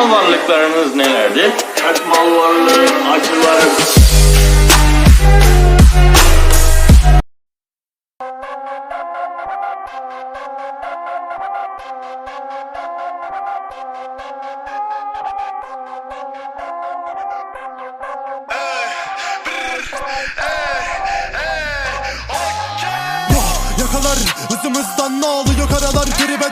varlıklarınız nelerdir? Kalp mal varlığı, acılarım. Yakalar hızımızdan ne alıyor karalar Tribe de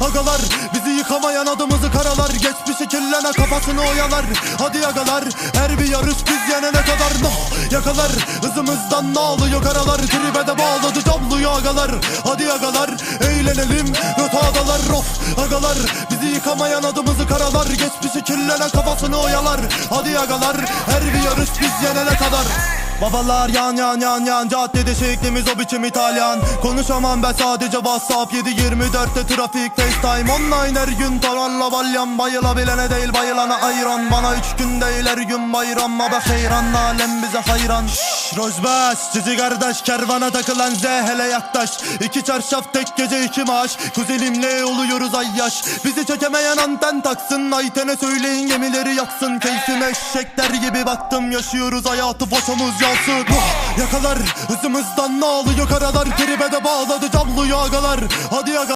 agalar Bizi yıkamayan adımızı karalar. Geçmişi kirlene kafasını oyalar. Hadi agalar her bir yarış biz yenene kadar. No Yakalar hızımızdan ne alıyor karalar? Tribe de bağladı cabluyu agalar. Hadi agalar eğlenelim Göt adalar of agalar Bizi yıkamayan adımızı karalar. Geçmişi kirlene kafasını oyalar. Hadi agalar her bir yarış biz yenene kadar Babalar yan yan yan yan. Caddede şeklimiz o biçim İtalyan. Konuşamam ben sadece Whatsapp. 7-24'te trafik FaceTime. Online her gün tavanla balyan. Bayılabilene değil bayılana ayran. Bana üç gün değil her gün bayram. Ama heyran alem bize hayran. Şşş Rojbaş Cici kardeş kervana takılan Z hele yaklaş. İki çarşaf tek gece iki maaş. Kuzenimle oluyoruz ay yaş? Bizi çekemeyen anten taksın. Ayten'e söyleyin gemileri yaksın. Keyfime eşekler gibi baktım. Yaşıyoruz hayatı foşomuz yansın. Yakalar hızımızdan ne alıyor? Karalar Tribe de bağladı Hadi aga